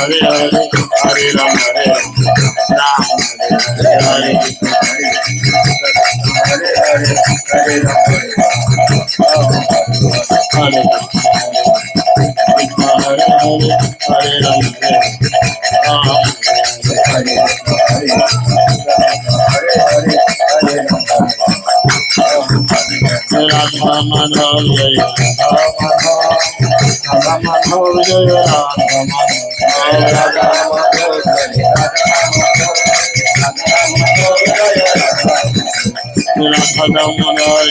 Hare Hare, Hare Ram, Hare Ram, Hare Hare Hare, Hare Hare, Hare Ram, Hare Ram, Hare Hare, Hare Ram, Hare Ram, Hare Madhav Jaya Radha Madhav Jaya Radha Radha Damodar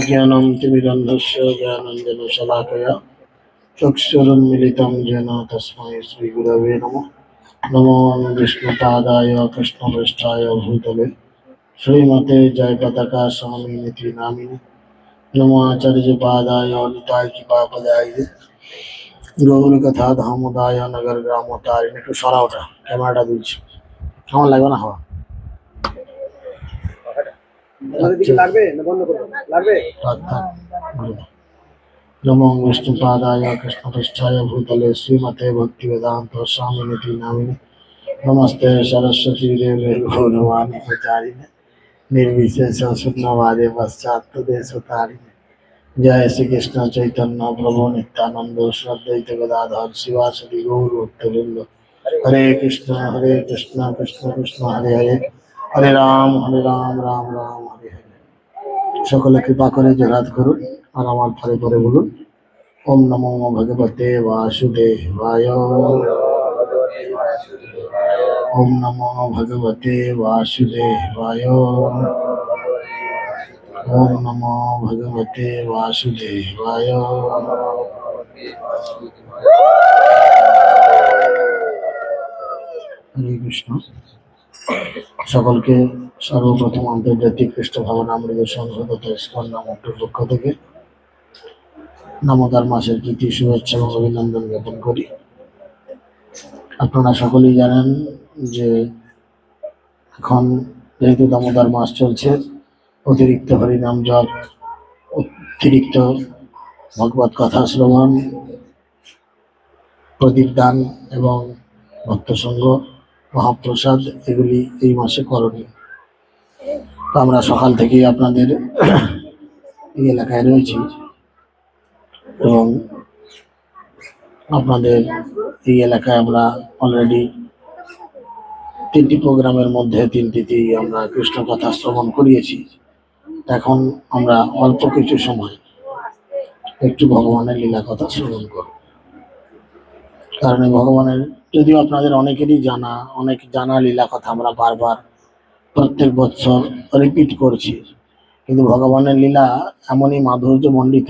ज्ञानं तिमिरन्धस्य ज्ञानञ्जनशलाकया चक्षुरुन्मिलितं येन तस्मै श्रीगुरवे नमः नमो विष्णुपादाय कृष्णपृष्ठाय भूतले श्रीमते जयपताका स्वामिनिति नामिने नमो आचार्यपादाय निताय कृपापदाय গৌরকথা ধামোদায় নগর গ্রাম তারিণী একটু সরা ওটা ক্যামেরাটা দিচ্ছি কেমন লাগবে না হওয়া আমাদের দিকে লাগবে না বন্ধ করবো লাগবে নমো বিষ্ণুপাদায় কৃষ্ণপৃষ্ঠায় ভূতলে শ্রীমতে ভক্তিবেদান্ত স্বামিনীতি নামিনে নমস্তে সরস্বতী দেবে গৌরবাণী প্রচারিণে निर्विशेष शून्यवादे पश्चात देश तारिणे जय श्री कृष्ण चैतन्य प्रभु नित्यानंद श्रद्वैत गदाधर शिवासदि गौर भक्तवृंद हरे कृष्ण हरे कृष्ण कृष्ण कृष्ण हरे हरे হরে রাম হরে রাম রাম রাম হরে হরে সকলে কৃপা করে জেরাত করুন আর আমার পরে পরে বলুন। ওম নমো ভগবতে বাসুদেবায়। ওম নমো ভগবতে বাসুদেবায়। ওম নমো ভগবতে বাসুদেবায়। কৃষ্ণ। সকলকে সর্বপ্রথম আন্তর্জাতিক খ্রিস্ট ভাবনা আমৃত সংঘ তথা পক্ষ থেকে নামদার মাসের প্রীতি শুভেচ্ছা এবং অভিনন্দন জ্ঞাপন করি। আপনারা সকলেই জানেন যে এখন যেহেতু দামোদর মাস চলছে, অতিরিক্ত হরিনাম জপ, অতিরিক্ত ভগবত কথা শ্রবণ, প্রদীপ দান এবং ভক্তসঙ্গ মহাপ্রসাদ, এগুলি এই মাসে করণীয়। আমরা সকাল থেকেই আপনাদের এই এলাকায় রয়েছি এবং আপনাদের এই এলাকায় আমরা অলরেডি তিনটি প্রোগ্রামের মধ্যে তিনটিতেই আমরা কৃষ্ণ কথা শ্রবণ করিয়েছি। এখন আমরা অল্প কিছু সময় একটু ভগবানের লীলা কথা শ্রবণ করব। কারণ ভগবানের যদিও আপনাদের অনেকেরই জানা, অনেক জানা লীলা কথা আমরা বারবার প্রত্যেক বছর রিপিট করছি। কিন্তু ভগবানের লীলা এমনই মাধুর্য মণ্ডিত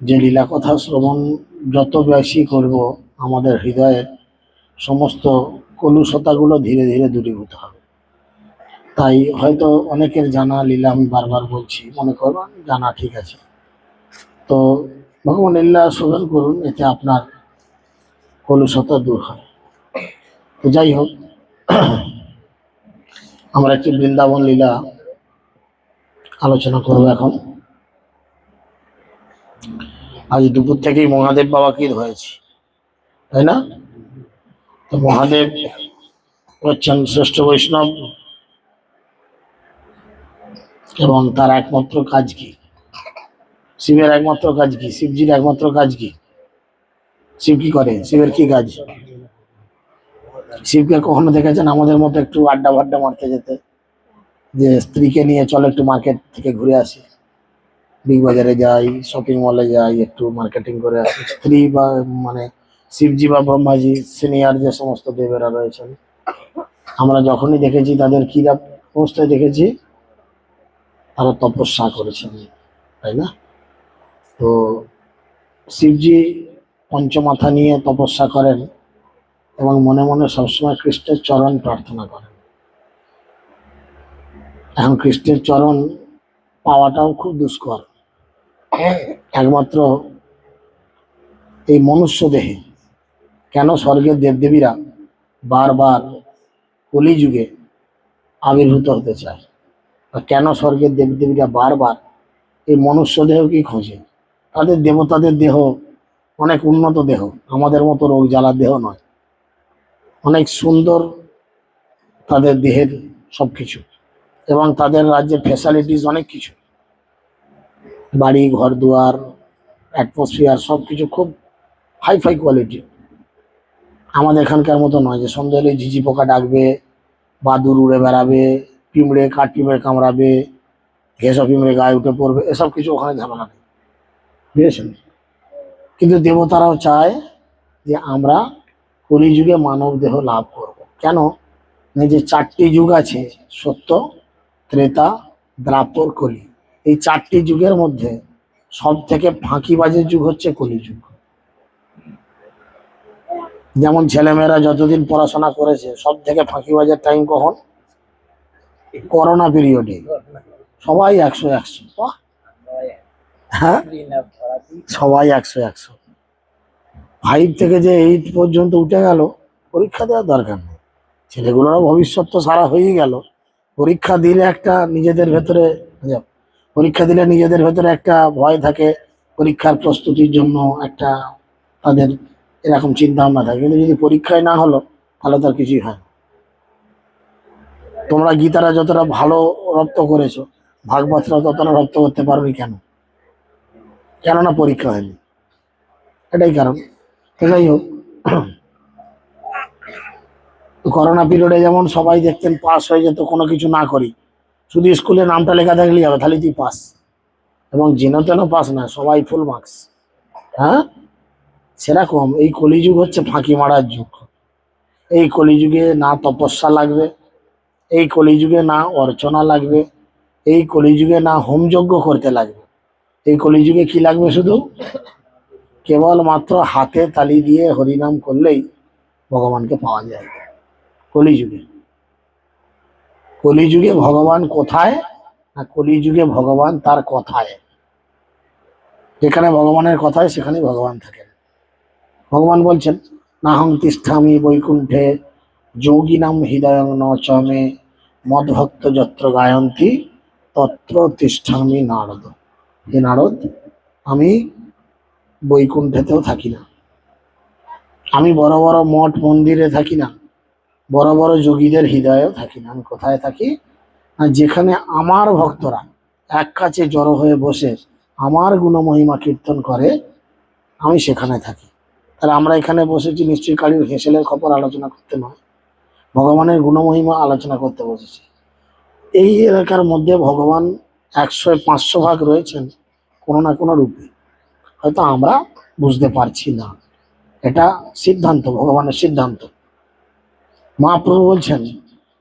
যে লীলা কথা শ্রবণ যত বেশি করব আমাদের হৃদয়ের সমস্ত কলুষতাগুলো ধীরে ধীরে দূরীভূত হবে। তাই হয়তো অনেকের জানা লীলা আমি বারবার বলছি, মনে করবেন জানা ঠিক আছে। তো ভগবান লীলা শ্রবণ করুন, এতে আপনার কলুষতা দূর হয়। তো যাই হোক, আমরা একটি বৃন্দাবন লীলা আলোচনা করব এখন। আজ দুপুর থেকেই মহাদেব বাবা কি হয়েছে, তাই না? তো মহাদেব হচ্ছেন শ্রেষ্ঠ বৈষ্ণব এবং তার একমাত্র কাজ কি? শিবের একমাত্র কাজ কি? শিবজির একমাত্র কাজ কি? শিব কি করে? শিবের কি কাজ? শিবকে কখনো দেখেছেন? আমাদের মতো একটু আড্ডা ফাড্ডা মারতে যেতে। যে স্ত্রীকে নিয়ে চলো একটু মার্কেট থেকে ঘুরে আসি। বিগ বাজারে যাই শপিং মলে যাই, একটু মার্কেটিং করে আসি। স্ত্রী বা মানে শিবজি বা ব্রহ্মাজি সিনিয়র যে সমস্ত দেবেরা রয়েছেন, আমরা যখনই দেখেছি তাদের কিরা অবস্থায় দেখেছি, তারা তপস্যা করেছেন, তাই না? তো শিবজি পঞ্চমাথা নিয়ে তপস্যা করেন। এবং মনে মনে সবসময় খ্রিস্টের চরণ প্রার্থনা করেন। এখন খ্রিস্টের চরণ পাওয়াটাও খুব দুষ্কর। একমাত্র এই মনুষ্য দেহে। কেন স্বর্গের দেবদেবীরা বারবার কলিযুগে আবির্ভূত হতে চায়? আর কেন স্বর্গের দেবদেবীরা বারবার এই মনুষ্য দেহকেই খোঁজে? তাদের দেবতাদের দেহ অনেক উন্নত দেহ। আমাদের মতো রোগ জ্বালার দেহ নয়। অনেক সুন্দর তাদের দেহের সব কিছু এবং তাদের রাজ্যের ফ্যাসিলিটিস অনেক কিছু। বাড়ি ঘর দুয়ার অ্যাটমসফিয়ার সব কিছু খুব হাই ফাই কোয়ালিটি আমাদের এখানকার মতো নয় যে সন্ধ্যা হলে ঝিঝি পোকা ডাকবে বাদুর উড়ে বেড়াবে পিঁমড়ে কাঠ পিঁমড়ে কামড়াবে, ঘেঁষা পিঁমড়ে গায়ে উঠে পড়বে, এসব কিছু ওখানে ঝামেলা নেই। বুঝেছেন? কিন্তু দেবতারাও চায় যে আমরা কলিযুগে মানব দেহ লাভ করব। কেন? যে চারটি যুগ আছে, সত্য, ত্রেতা, দ্রাপর, কলি। এই চারটি যুগের মধ্যে সব থেকে ফাঁকিবাজের যুগ হচ্ছে কলিযুগ যেমন ছেলেমেয়েরা যতদিন পড়াশোনা করেছে সব থেকে ফাঁকিবাজের টাইম কখন? করোনা পিরিয়ডে সবাই একশো একশো! হ্যাঁ? সবাই একশো একশো। ফাইভ থেকে যে এইট পর্যন্ত উঠে গেল, পরীক্ষা দেওয়ার দরকার নেই। ছেলেগুলোরও ভবিষ্যৎ তো সারা হয়েই গেল। পরীক্ষা দিলে একটা নিজেদের ভেতরে পরীক্ষা দিলে নিজেদের ভেতরে একটা ভয় থাকে, পরীক্ষার প্রস্তুতির জন্য একটা তাদের এরকম চিন্তা ভাবনা থাকে। কিন্তু যদি পরীক্ষায় না হলো, তাহলে তার কিছুই হয় না। তোমরা গীতারা যতটা ভালো রপ্ত করেছ, ভাগবতরা ততটা রপ্ত করতে পারবে কেন? কেননা পরীক্ষা হয়নি। এটাই কারণ। যাই হোক করোনা পিরিয়ডে যেমন সবাই দেখতেন পাস হয়ে যেত, কোনো কিছু না করি। শুধু স্কুলে নামটা লেখা থাকলেই হবে, তাহলে তুই পাস এবং যেন তেন পাস না, সবাই ফুল মার্কস হ্যাঁ? সেরকম, এই কলিযুগ হচ্ছে ফাঁকি মারার যুগ। এই কলিযুগে না তপস্যা লাগবে, এই কলিযুগে না অর্চনা লাগবে, এই কলিযুগে না হোমযজ্ঞ করতে লাগবে। এই কলিযুগে কি লাগবে শুধু? কেবলমাত্র হাতে তালি দিয়ে হরিনাম করলেই ভগবানকে পাওয়া যায়। কলিযুগে। কলিযুগে ভগবান কোথায় না কলিযুগে ভগবান তার কথায়? যেখানে ভগবানের কথায় সেখানে ভগবান থাকেন। ভগবান বলছেন, নাহং তিষ্ঠামি বৈকুণ্ঠে, যোগিনাম হৃদয় ন চমে মদভক্ত যত্র গায়ন্তী, তত্র তিষ্ঠামি নারদ। হে নারদ, আমি বৈকুণ্ঠেতেও থাকি না। আমি বড় বড় মঠ মন্দিরে থাকি না, বড় বড় যোগীদের হৃদয়েও থাকি না। আমি কোথায় থাকি? যেখানে আমার ভক্তরা এক কাছে জড়ো হয়ে বসে আমার গুণমহিমা কীর্তন করে, আমি সেখানে থাকি। তাহলে আমরা এখানে বসেছি, নিশ্চয়ই কালীর হেসেলের খবর আলোচনা করতে নয়। ভগবানের গুণমহিমা আলোচনা করতে বসেছি। এই এলাকার মধ্যে ভগবান একশো পাঁচশো ভাগ রয়েছেন কোনো না কোনো রূপে। হয়তো আমরা বুঝতে পারছি না। এটা সিদ্ধান্ত, ভগবানের সিদ্ধান্ত। মহাপ্রভু বলছেন,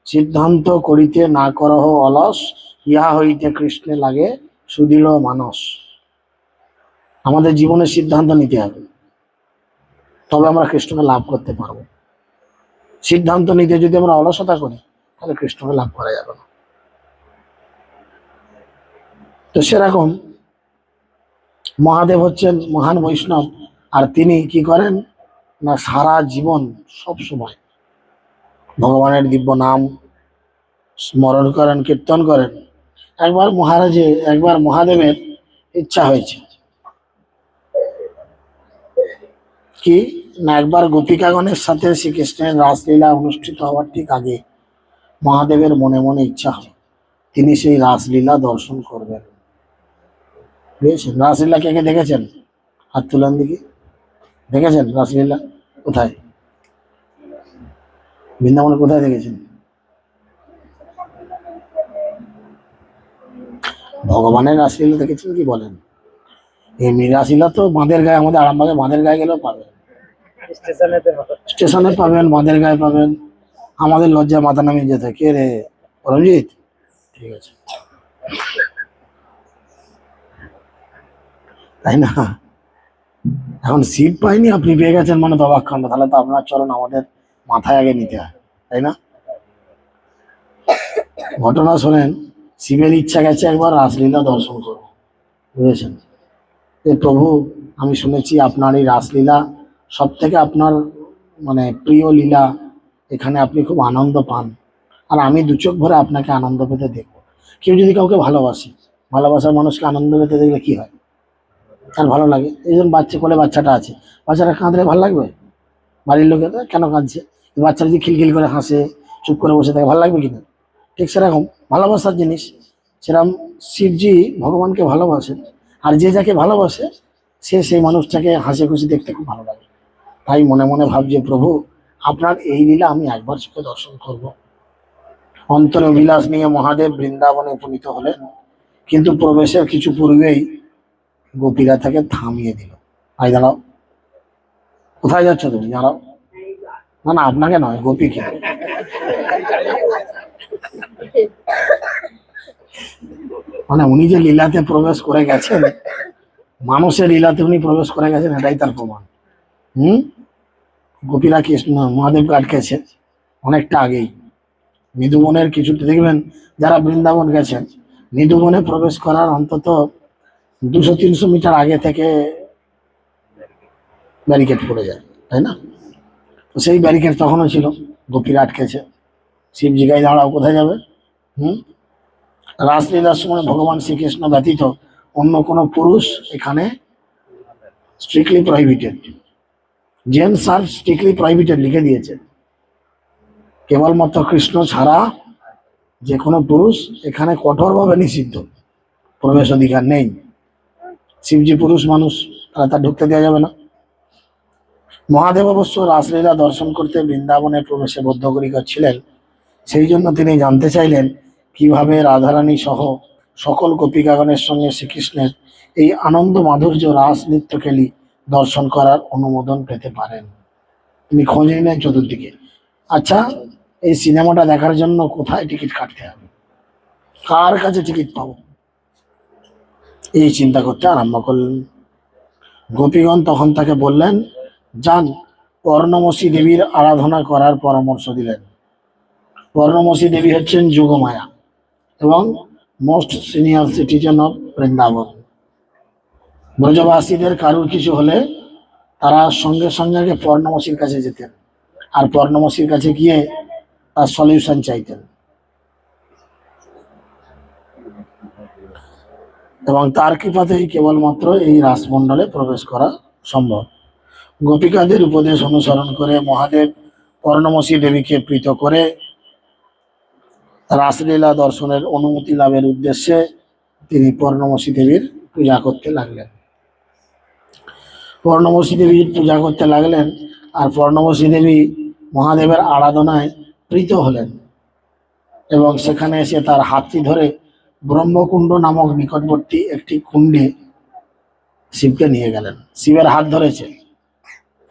সিদ্ধান্ত করিতে না করহ অলস, ইহা হইতে কৃষ্ণে লাগে সুদৃঢ় মানস। আমাদের জীবনের সিদ্ধান্ত নিতে হবে। তবে আমরা কৃষ্ণকে লাভ করতে পারব। সিদ্ধান্ত নিতে যদি আমরা অলসতা করি, তাহলে কৃষ্ণকে লাভ করা যাবে না। তো সেরকম মহাদেব হচ্ছেন মহান বৈষ্ণব, আর তিনি কি করেন? না, সারা জীবন, সব সময় ভগবানের দিব্য নাম স্মরণ করেন, কীর্তন করেন। একবার মহারাজে একবার মহাদেবের ইচ্ছা হয়েছে। কি? না, একবার গোপিকাগণের সাথে শ্রীকৃষ্ণের রাসলীলা অনুষ্ঠিত হওয়ার ঠিক আগে মহাদেবের মনে মনে ইচ্ছা হয়। তিনি সেই রাসলীলা দর্শন করবেন। বুঝেছেন রাসলীলা কে কে দেখেছেন? হাত তুলান দেখি। দেখেছেন রাসলীলা? কোথায়? বৃন্দাবনে কোথায় দেখেছেন? ভগবানের রাসলীলা দেখেছেন কি বলেন? এমনি রাসলীলা তো বাঁধের গায়ে আমাদের আরামবাগে বাঁধের গায়ে গেলেও পাবেন। স্টেশনে পাবেন। বাঁধের গায়ে পাবেন। আমাদের লজ্জা মাথা নামিয়ে যেতে কে রে? পরমজিৎ? ঠিক আছে। তাই না? এখন সিট পাইনি, আপনি পেয়ে গেছেন মানে কাণ্ড তাহলে তো আপনার চরণ আমাদের মাথায় আগে নিতে হয়, তাই না? ঘটনা শোনেন শিবের ইচ্ছা গেছে একবার রাসলীলা দর্শন করব বুঝেছেন? যে প্রভু, আমি শুনেছি আপনার এই রাসলীলা সব থেকে আপনার মানে প্রিয় লীলা, এখানে আপনি খুব আনন্দ পান। আর আমি দু চোখ ভরে আপনাকে আনন্দ পেতে দেখব। কেউ যদি কাউকে ভালোবাসে, ভালোবাসার মানুষকে আনন্দ পেতে দেখলে কি হয়? তার ভালো লাগে? এই জন্য বাচ্চা কোলে বাচ্চাটা আছে। বাচ্চাটা কাঁদলে ভালো লাগবে? বাড়ির লোকে কেন কাঁদছে? বাচ্চা যদি খিলখিল করে হাসে, চুপ করে বসে থাকে, ভালো লাগবে কিনা ঠিক সেরকম ভালোবাসার জিনিস। সেরকম শিবজি ভগবানকে ভালোবাসেন। আর যে যাকে ভালোবাসে, সে সেই মানুষটাকে হাসি খুশি দেখতে খুব ভালো লাগে। তাই মনে মনে ভাবছে, প্রভু, আপনার এই লীলা আমি একবার চোখে দর্শন করব। অন্তরে বিলাস নিয়ে মহাদেব বৃন্দাবনে উপনীত হলেন। কিন্তু প্রবেশের কিছু পূর্বেই গোপীরা তাকে থামিয়ে দিল। ভাই দাঁড়াও। কোথায় যাচ্ছ তুমি? দাঁড়াও। না না, আপনাকে নয়, গোপীকে। মানে উনি যে লীলাতে প্রবেশ করে গেছেন, মানুষের লীলাতে উনি প্রবেশ করে গেছেন, এটাই তার প্রমাণ। হুম? গোপীরা কৃষ্ণ মহাদেবকে আটকেছে অনেকটা আগেই। মৃদুবনের কিছুতে দেখবেন, যারা বৃন্দাবন গেছেন মৃদুবনে প্রবেশ করার অন্তত দুশো, তিনশো মিটার আগে থেকে ব্যারিকেড পড়ে যায়, তাই না? তো সেই ব্যারিকেড তখনও ছিল, গোপীরা আটকেছে। শিব জিগায় দাঁড়াও, কোথায় যাবে? হুম? রাসলীলার সময় ভগবান শ্রীকৃষ্ণ ব্যতীত অন্য কোনো পুরুষ এখানে স্ট্রিক্টলি প্রহিবিটেড জেন্টস আর স্ট্রিক্টলি প্রহিবিটেড লিখে দিয়েছে। কেবলমাত্র কৃষ্ণ ছাড়া যে কোনো পুরুষ এখানে কঠোরভাবে নিষিদ্ধ। প্রবেশ অধিকার নেই। শিবজি পুরুষ মানুষ তার ঢুকতে দেওয়া যাবে না। মহাদেব অবশ্য রাসলীলা দর্শন করতে বৃন্দাবনে প্রবেশে বদ্ধকরিকর ছিলেন। সেই জন্য তিনি জানতে চাইলেন, কীভাবে রাধারানী সহ সকল গোপিকাগণের সঙ্গে শ্রীকৃষ্ণের এই আনন্দ মাধুর্য রাস নৃত্যকেলি দর্শন করার অনুমোদন পেতে পারেন। তিনি খোঁজ নিলেন চতুর্দিকে। আচ্ছা এই সিনেমাটা দেখার জন্য কোথায় টিকিট কাটতে হবে? কার কাছে টিকিট পাবো? এই চিন্তা করতে আরম্ভ করলেন। গোপীগণ তখন তাকে বললেন, যান অর্ণমসী দেবীর আরাধনা করার পরামর্শ দিলেন। পর্ণমসী দেবী হচ্ছেন যুগমায়া এবং most senior citizen of Vrindavan ব্রজবাসীদের কারুর কিছু হলে তারা সঙ্গে সঙ্গে আগে পর্ণমসীর কাছে যেতেন। আর পর্ণমসীর কাছে গিয়ে তার সলিউশন চাইতেন। এবং তার কৃপাতেই কেবলমাত্র এই রাসমণ্ডলে প্রবেশ করা সম্ভব। গোপিকাদের উপদেশ অনুসরণ করে মহাদেব পর্ণমসী দেবীকে প্রীত করে রাসলীলা দর্শনের অনুমতি লাভের উদ্দেশ্যে তিনি পর্ণমসী দেবীর পূজা করতে লাগলেন। পর্ণমসী দেবীর পূজা করতে লাগলেন আর পর্ণমসী দেবী মহাদেবের আরাধনায় প্রীত হলেন এবং সেখানে এসে তার হাতটি ধরে ব্রহ্মকুণ্ড নামক নিকটবর্তী একটি কুণ্ডে শিবকে নিয়ে গেলেন। শিবের হাত ধরেছে।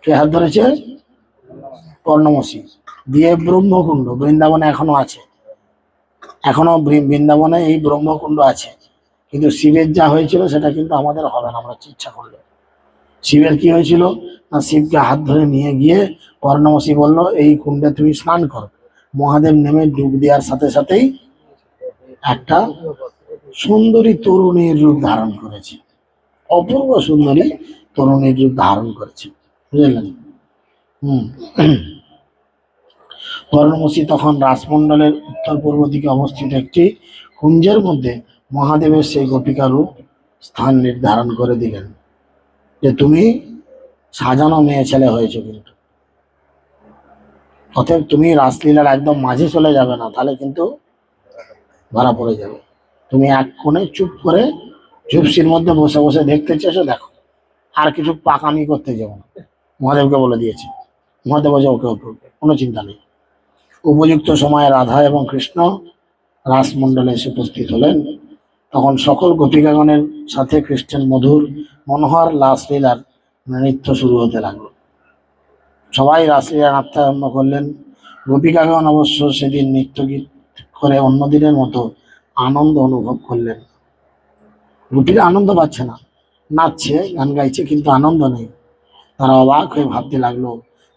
কে হাত ধরেছে? পর্ণমসী দিয়ে ব্রহ্মকুণ্ড, বৃন্দাবনে এখনও আছে। এখনও বৃন্দাবনে এই ব্রহ্মকুণ্ড আছে। কিন্তু শিবের যা হয়েছিল সেটা কিন্তু আমাদের হবে না, আমরা ইচ্ছা করলে। শিবের কি হয়েছিল? না, শিবকে হাত ধরে নিয়ে গিয়ে পর্ণমসী বলল, এই কুণ্ডে তুমি স্নান করো। মহাদেব নেমে ডুব দেওয়ার সাথে সাথেই একটা সুন্দরী তরুণীর রূপ ধারণ করেছে। অপূর্ব সুন্দরী তরুণীর রূপ ধারণ করেছে। বুঝলেন? হম। পর্ণমসী তখন রাসমণ্ডলের উত্তর পূর্ব দিকে অবস্থিত একটি কুঞ্জের মধ্যে মহাদেবের সেই গোপিকা রূপ স্থান নির্ধারণ করে দিলেন। যে তুমি সাজানো মেয়ে ছেলে হয়েছে কিন্তু। অতএব তুমি রাসলীলার একদম মাঝে চলে যাবে না, তাহলে কিন্তু ধরা পড়ে যাবে। তুমি এক কোণে চুপ করে ঝুপসির মধ্যে বসে বসে দেখতে চেয়েছো দেখো, আর কিছু পাকামি করতে যাব না। মহাদেবকে বলে দিয়েছে। মহাদেব বলছে, ওকে ওকে কোনো চিন্তা নেই। উপযুক্ত সময়ে রাধা এবং কৃষ্ণ রাসমণ্ডলে এসে উপস্থিত হলেন। তখন সকল গোপিকাগণের সাথে কৃষ্ণের মধুর, মনোহর লাসলীলার নৃত্য শুরু হতে লাগল। সবাই রাসলীলা নাচতে আরম্ভ করলেন। গোপিকাগণ অবশ্য সেদিন নৃত্য গীত করে অন্য দিনের মতো আনন্দ অনুভব করলেন। গোপীরা আনন্দ পাচ্ছে না। নাচছে, গান গাইছে, কিন্তু আনন্দ নেই। তারা অবাক হয়ে ভাবতে লাগল,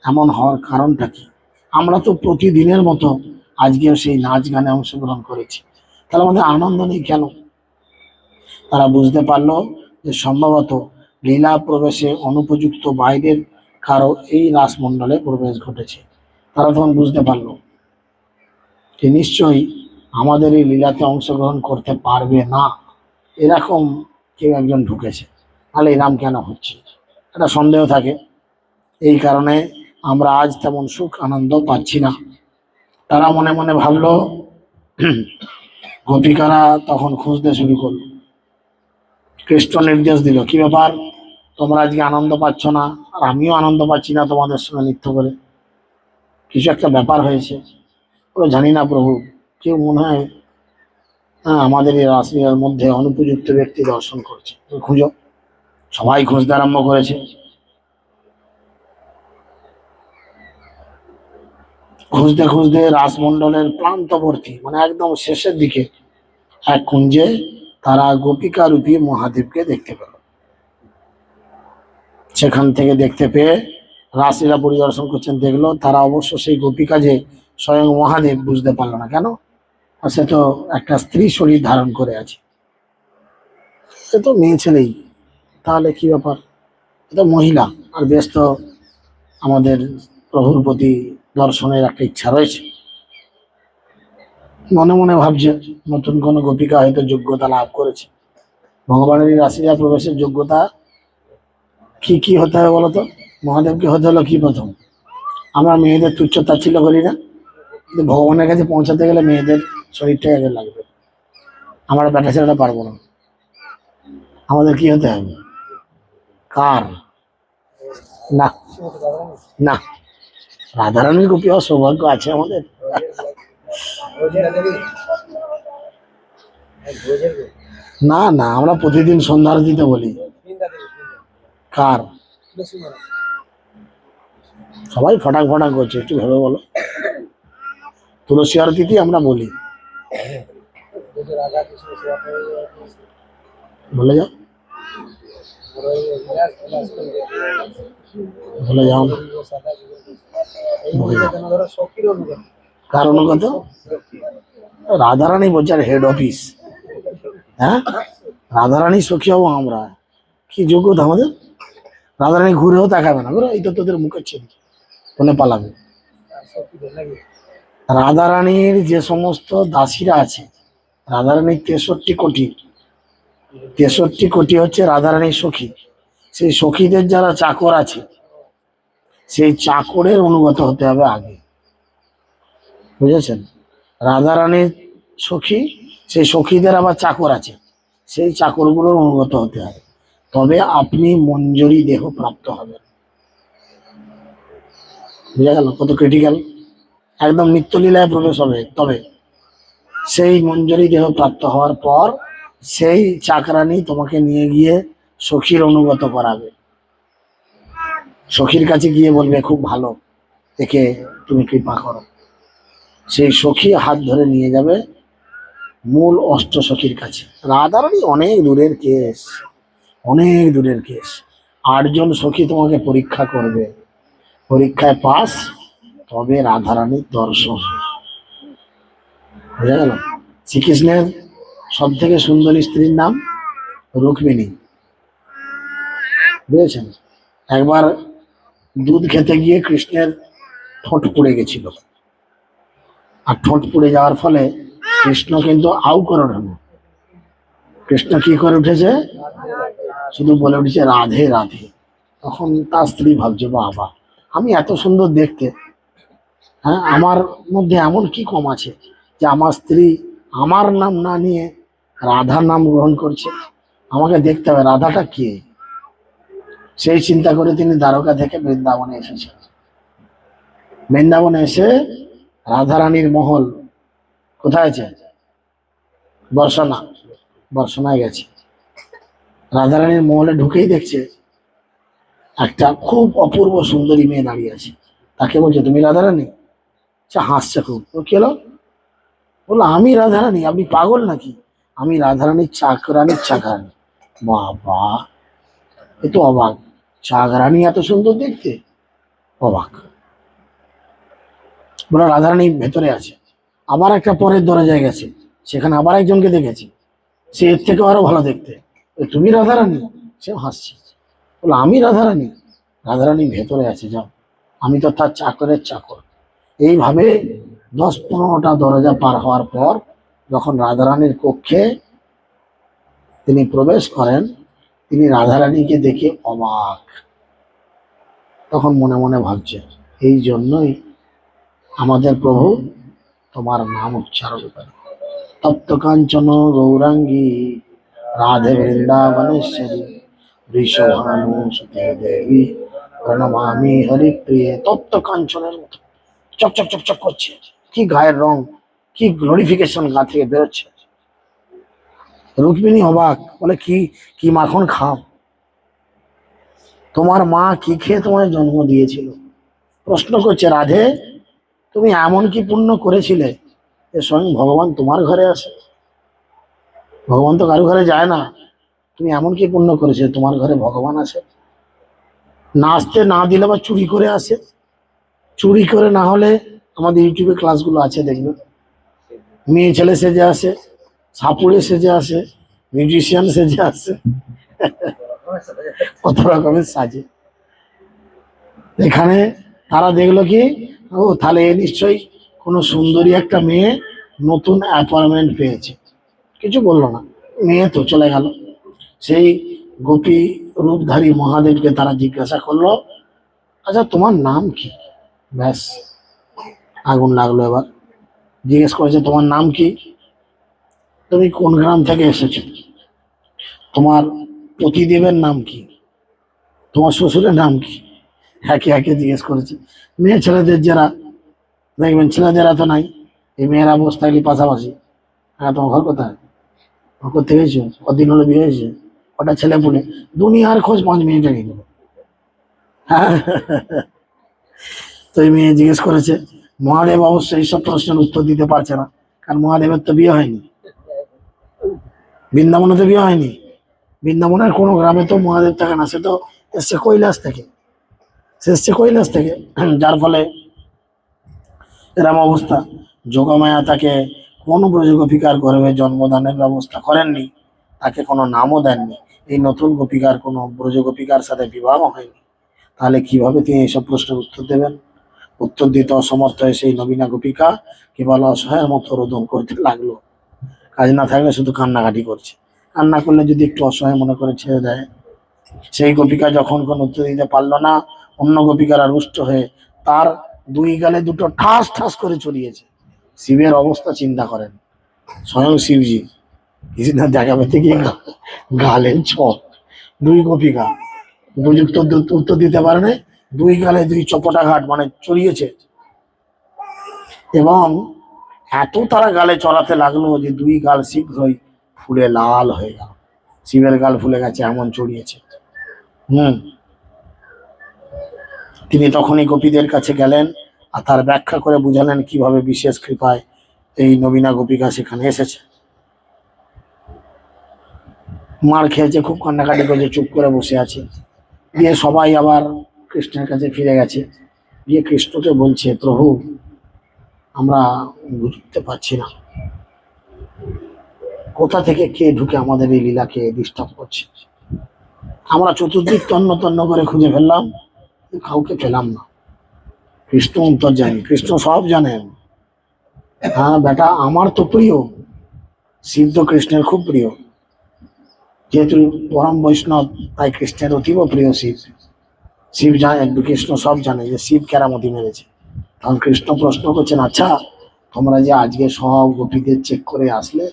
এমন হওয়ার কারণটা কি? আমরা তো প্রতিদিনের মতো আজকেও সেই নাচ গানে অংশগ্রহণ করেছি। তাহলে আমাদের আনন্দ নেই কেন? তারা বুঝতে পারল যে সম্ভবত লীলা প্রবেশে অনুপযুক্ত বাইরের কারও এই রাসমণ্ডলে প্রবেশ ঘটেছে। তারা তখন বুঝতে পারল যে নিশ্চয়ই আমাদের এই লীলাতে অংশগ্রহণ করতে পারবে না, এরকম কেউ একজন ঢুকেছে। তাহলে এরম কেন হচ্ছে? একটা সন্দেহ থাকে। এই কারণে আমরা আজ তেমন সুখ, আনন্দ পাচ্ছি না। তারা মনে মনে ভাবলো, গোপিকারা তখন খুঁজতে শুরু করল। কৃষ্ণ নির্দেশ দিল, কি ব্যাপার? তোমরা আজকে আনন্দ পাচ্ছ না? আর আমিও আনন্দ পাচ্ছি না তোমাদের সঙ্গে নৃত্য করে? কিছু একটা ব্যাপার হয়েছে। ওরা জানি না প্রভু, কেউ মনে হয় হ্যাঁ আমাদের এই রাসলীলার মধ্যে অনুপযুক্ত ব্যক্তি দর্শন করছে। খুঁজো। সবাই খুঁজতে আরম্ভ করেছে। খুঁজতে খুঁজতে রাসমণ্ডলের প্রান্তবর্তী মানে একদম শেষের দিকে, এক কুঞ্জে তারা গোপিকা রূপী মহাদেবকে দেখতে পেল। সেখান থেকে দেখতে পেয়ে রাসলীলা পরিদর্শন করছেন, দেখল তারা অবশ্য সেই গোপিকা যে স্বয়ং মহাদেব বুঝতে পারল না, কেন? সে তো একটা স্ত্রী শরীর ধারণ করে আছে। সে তো মেয়ে ছেলেই, তাহলে কি ব্যাপার? তো মহিলা, আর বেশ তো আমাদের প্রভুর প্রতি দর্শনের একটা ইচ্ছা রয়েছে। মনে মনে ভাবছে, নতুন কোনো গোপিকা হয়তো যোগ্যতা লাভ করেছে। ভগবানের এই প্রবেশের যোগ্যতা কি কি হতে হবে বলতো? মহাদেবকে হতে হলো কি প্রথম? আমরা মেয়েদের তুচ্ছ তাচ্ছিল্য করি না? ভগবানের কাছে পৌঁছাতে গেলে মেয়েদের শরীরটাই আগে লাগবে। আমরা ব্যাটা ছেলেটা পারব না। আমাদের কি হতে হবে? কার? না। না। রাধারানীর গোপী সৌভাগ্য আছে আমাদের? না না, আমরা প্রতিদিন সন্ধ্যা আরতিতে বলি। কার? সবাই ফটাক ফটাক করছে, একটু ভেবে বলো। তুলসী আরতিতেই আমরা বলি বলে যাও। বলে যাও। যাও। কারণগত রাধারানী বলছে হেড অফিস হ্যাঁ? রাধারানী সখী হব আমরা। কি যোগ্যতা আমাদের? রাধারানী ঘুরেও তাকাবে না। এইটা তোদের মুখের ছেলে বলে পালাবে? রাধারানীর যে সমস্ত দাসীরা আছে রাধারানীর তেষট্টি কোটি তেষট্টি কোটি হচ্ছে রাধারানীর সখী। সেই সখীদের যারা চাকর আছে, সেই চাকরের অনুগত হতে হবে আগে। বুঝেছেন? রাধারানীর সখী, সেই সখীদের আবার চাকর আছে, সেই চাকরগুলোর অনুগত হতে হবে। তবে আপনি মঞ্জুরি দেহ প্রাপ্ত হবেন। বুঝা গেল? কত ক্রিটিক্যাল একদম নিত্যলীলায় প্রবেশ হবে। তবে সেই মঞ্জুরি দেহ প্রাপ্ত হওয়ার পর সেই চাকরানি তোমাকে নিয়ে গিয়ে সখীর অনুগত করাবে। সখীর কাছে গিয়ে বলবে, খুব ভালো, একে তুমি কৃপা করো। সেই সখী হাত ধরে নিয়ে যাবে মূল অষ্ট সখীর কাছে। রাধারানী অনেক দূরের কেস, অনেক দূরের কেস। আটজন সখী তোমাকে পরীক্ষা করবে। পরীক্ষায় পাস তবে রাধারানীর দর্শন। বুঝা গেল? শ্রীকৃষ্ণের সব থেকে সুন্দরী স্ত্রীর নাম রুক্মিণী। বুঝেছেন? একবার দুধ খেতে গিয়ে কৃষ্ণের ঠোঁট পুড়ে গেছিল। আর ঠোঁট পুড়ে যাওয়ার ফলে কৃষ্ণ কিন্তু আউ করে ওঠেন। কৃষ্ণ কি করে উঠেছে? শুধু বলে উঠেছে, রাধে রাধে। তখন তার স্ত্রী ভাবছে, বাবা, আমি এত সুন্দর দেখতে। হ্যাঁ আমার মধ্যে এমন কি কম আছে যে আমার স্ত্রী আমার নাম না নিয়ে রাধার নাম গ্রহণ করছে? আমাকে দেখতে হবে, রাধাটা কে? সেই চিন্তা করে তিনি দ্বারকা থেকে বৃন্দাবনে এসেছেন। বৃন্দাবনে এসে রাধারানীর মহল কোথায় আছে? বর্ষনা, বর্ষনায় গেছে। রাধারানীর মহলে ঢুকেই দেখছে একটা খুব অপূর্ব সুন্দরী মেয়ে দাঁড়িয়ে আছে। তাকে বলছে, তুমি রাধারানী? সে হাসছে খুব। ও কি হলো? বলল, আমি রাধারানী, আপনি পাগল নাকি? আমি রাধারানীর চাকরানির চাকরানি। বাবা, এ তো অবাক। চাকরানি এত সুন্দর দেখতে? অবাক। বলে রাধারানী ভেতরে আছে। আবার একটা পরের দরজায় গেছে। সেখানে আবার একজনকে দেখেছি। সে এর থেকে আরও ভালো দেখতে। তুমি রাধারানী? সে হাসছে। বলো আমি রাধারানী? রাধারানী ভেতরে আছে, যাও। আমি তো তার চাকরের চাকর। এইভাবে দশ পনেরোটা দরজা পার হওয়ার পর যখন রাধারানীর কক্ষে তিনি প্রবেশ করেন, তিনি রাধারানীকে দেখে অবাক। তখন মনে মনে ভাবছে, এই জন্যই আমাদের প্রভু তোমার নাম উচ্চারণ করে তপ্ত কাঞ্চন গৌরাঙ্গী, রাধে বৃন্দাবনেশ্বরী বৃষভানু সুতে দেবী, প্রণমামি হরিপ্রিয়ে। তপ্ত কাঞ্চনের মতো। চকচক চকচক করছে। কি গায়ের রং, কি গ্লোরিফিকেশন গা থেকে বেরোচ্ছে। রুক্মিণী অবাক, বলে, কি কি মাখন খাও? তোমার মা কি খেয়ে তোমার জন্ম দিয়েছিল? প্রশ্ন করছে রাধে, তুমি এমন কি পুণ্য করেছিলে যে স্বয়ং ভগবান তোমার ঘরে আসে? ভগবান তো কারও ঘরে যায় না। তুমি এমন কি পুণ্য করেছে তোমার ঘরে ভগবান আসে? নাচতে না দিলে বা চুরি করে আসে? চুরি করে না হলে আমাদের ইউটিউবে ক্লাসগুলো আছে, দেখবে। মেয়ে ছেলে সেজে আসে, সাপুড়ে সেজে আসে, মিউজিশিয়ান সেজে আসে। কত রকমের সাজে। এখানে তারা দেখল কি, ও তাহলে এ নিশ্চয়ই কোনো সুন্দরী একটা মেয়ে নতুন অ্যাপয়েন্টমেন্ট পেয়েছে। কিছু বলল না। মেয়ে তো চলে গেল। সেই গোপী রূপধারী মহাদেবকে তারা জিজ্ঞাসা করল আচ্ছা তোমার নাম কি? ব্যাস, আগুন লাগল এবার। জিজ্ঞেস করেছে, তোমার নাম কি? তুমি কোন গ্রাম থেকে এসেছ? তোমার পতিদেবের নাম কি? তোমার শ্বশুরের নাম কি? একে একে জিজ্ঞেস করেছে। মেয়ে ছেলেদের যারা, দেখবেন ছেলেদের এত নাই, এই মেয়েরা বসে থাকলে পাশাপাশি। হ্যাঁ তোমার ঘর কোথায়? ঘর করতে গেছো কদিন হলো বিয়ে হয়েছে? ওটা ছেলে পুলে? দুনিয়ার খোঁজ পাঁচ মিনিটে নিয়ে নেব। হ্যাঁ তো এই মেয়ে জিজ্ঞেস করেছে, মহাদেব অবশ্য এইসব প্রশ্নের উত্তর দিতে পারছে না, কারণ মহাদেবের তো বিয়ে হয়নি। বৃন্দাবনে তো বিয়ে হয়নি। বৃন্দাবনের কোনো গ্রামে তো মহাদেব থাকে না, সে তো এসছে কৈলাস থেকে। সে এসছে কৈলাস থেকে, যার ফলে এরম অবস্থা। যোগমায়া তাকে কোন ব্রজগোপিকার গর্ভে জন্মদানের ব্যবস্থা করেননি, তাকে কোনো নামও দেননি। এই নতুন গোপিকার কোনো ব্রজগোপিকার সাথে বিবাহ হয়নি। তাহলে কীভাবে তিনি এইসব প্রশ্নের উত্তর দেবেন? উত্তর দিতে অসমর্থ হয়ে সেই নবীনা গোপিকা কেবল অসহায়ের মতো রোদন করতে লাগল। কাজ না থাকলে শুধু কান্নাকাটি করছে। কান্না করলে যদি একটু অসহায় মনে করে ছেড়ে দেয়। সেই গোপিকা যখন কোন উত্তর দিতে পারল না, অন্য গোপিকারা রুষ্ট হয়ে তার দুই গালে দুটো ঠাস ঠাস করে চড়িয়েছে শিবের অবস্থা চিন্তা করেন। স্বয়ং শিবজি। কৃষ্ণের দেখা পেতে গিয়ে গা- গালের ছপ দুই গোপিকা। উপযুক্ত উত্তর দিতে পারে না দুই গালে দুই চপটা ঘাট মানে চড়িয়েছে। এবং এত তারা গালে চড়াতে লাগল যে দুই গাল শীঘ্রই ফুলে লাল হয়ে গেল। শিবের গাল ফুলে গেছে, এমন চড়িয়েছে। হুম। তিনি তখনই গোপীদের কাছে গেলেন আর তার ব্যাখ্যা করে বুঝালেন কীভাবে বিশেষ কৃপায় এই নবীনা গোপিকা সেখানে এসেছে। মার খেয়েছে, খুব কান্নাকাটি করেছে, চুপ করে বসে আছে। দিয়ে সবাই আবার কৃষ্ণের কাছে ফিরে গেছে। দিয়ে কৃষ্ণকে বলছে, প্রভু, আমরা বুঝতে পারছি না। কোথা থেকে কে ঢুকে আমাদের এই লীলাকে ডিস্টার্ব করছে? আমরা চতুর্দিক তন্ন তন্ন করে খুঁজে ফেললাম, কাউকে পেলাম না। কৃষ্ণ অন্তর জানি কৃষ্ণ সব জানেন। হ্যাঁ বেটা, আমার তো প্রিয়। তো কৃষ্ণের খুব প্রিয়। যেহেতু পরম বৈষ্ণব, তাই কৃষ্ণের অতীব প্রিয় শিব। শিব জানে কৃষ্ণ সব জানে যে শিব কেরামতি মেরেছে। তখন কৃষ্ণ প্রশ্ন করছেন আচ্ছা তোমরা যে আজকে সব গোপীদের চেক করে আসলে,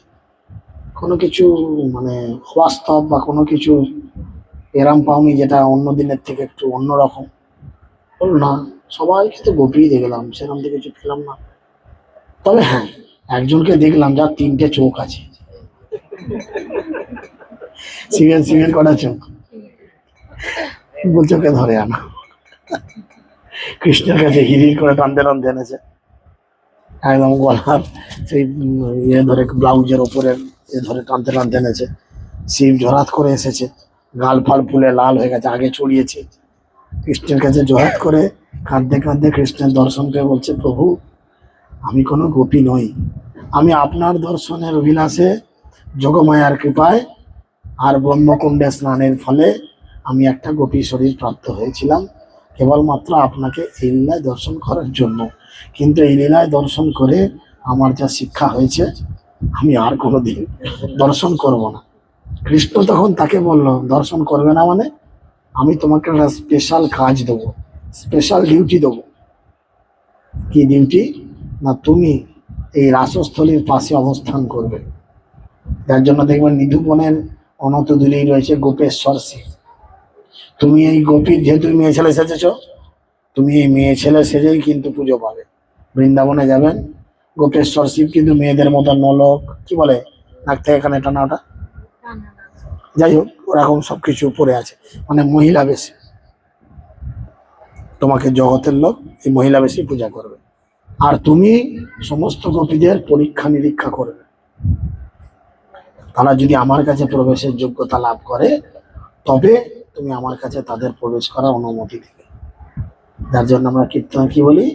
কোনো কিছু মানে বাস্তব বা কোনো কিছু এরাম পাওনি যেটা অন্য দিনের থেকে একটু অন্যরকম? বলল, না সবাইকে তো গোপী দেখলাম সেরকম থেকে কিছু পেলাম না। তবে হ্যাঁ একজনকে দেখলাম, যার তিনটে চোখ আছে। সিঙ্গেল সিঙ্গেল কটা চোখ? চোখে ধরে আনা। কৃষ্ণের কাছে হিরির করে টানতে টানতে এনেছে। একদম গলার সেই ইয়ে ধরে, ব্লাউজের ওপরে এ ধরে টানতে টানতে এনেছে। শিব জরাত করে এসেছে। গাল ফাল ফুলে লাল হয়ে গেছে, আগে চড়িয়েছে। কৃষ্ণের কাছে জরাত করে কাঁদতে কাঁদতে কৃষ্ণের দর্শন পেয়ে বলছে, প্রভু, আমি কোনো গোপী নই। আমি আপনার দর্শনের অভিলাষে যোগমায়ার কৃপায় আর ব্রহ্মকুণ্ডে স্নানের ফলে আমি একটা গোপী শরীর প্রাপ্ত হয়েছিলাম, কেবলমাত্র আপনাকে এই লীলায় দর্শন করার জন্য। কিন্তু এই লীলায় দর্শন করে আমার যা শিক্ষা হয়েছে, আমি আর কোনোদিন দর্শন করব না। কৃষ্ণ তখন তাকে বলল, দর্শন করবে না মানে? আমি তোমাকে একটা স্পেশাল কাজ দেবো স্পেশাল ডিউটি দেবো। কি ডিউটি না, তুমি এই রাসস্থলীর পাশে অবস্থান করবে। যার জন্য দেখবেন নিধুবনের অনত দূরেই রয়েছে গোপেশ্বর শিব তুমি এই গোপীর যেহেতু মেয়ে ছেলে সেজেছ, তুমি এই মেয়ে ছেলে সেজেই কিন্তু পুজো পাবে। বৃন্দাবনে যাবেন, গোপেশ্বর শিব কিন্তু মেয়েদের মতো নলক, কি বলে, নাক থেকে এখানে টানা ওটা? যাই হোক, ওরকম সবকিছু পড়ে আছে। মানে মহিলা বেশি। তোমাকে জগতের লোক, এই মহিলা বেশি পূজা করবে। আর তুমি সমস্ত গোপীদের পরীক্ষা নিরীক্ষা করবে। তারা যদি আমার কাছে প্রবেশের যোগ্যতা লাভ করে, তবে তুমি আমার কাছে তাদের প্রবেশ করার অনুমতি দেবে যার জন্য আমরা কীর্তন কি বলি?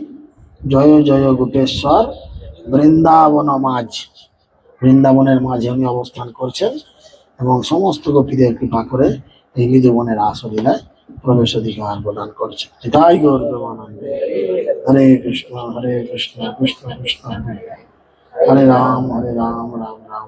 জয় জয় গোপেশ্বর বৃন্দাবন মাঝ। বৃন্দাবনের মাঝে উনি অবস্থান করছেন এবং সমস্ত গোপীদের কৃপা করে এই নিধুবনের আসলীলায় প্রবেশ অধিকার প্রদান করছেন। এটাই গৌর প্রেমানন্দে হরে কৃষ্ণ হরে কৃষ্ণ কৃষ্ণ কৃষ্ণ, হরে রাম হরে রাম হরে রাম।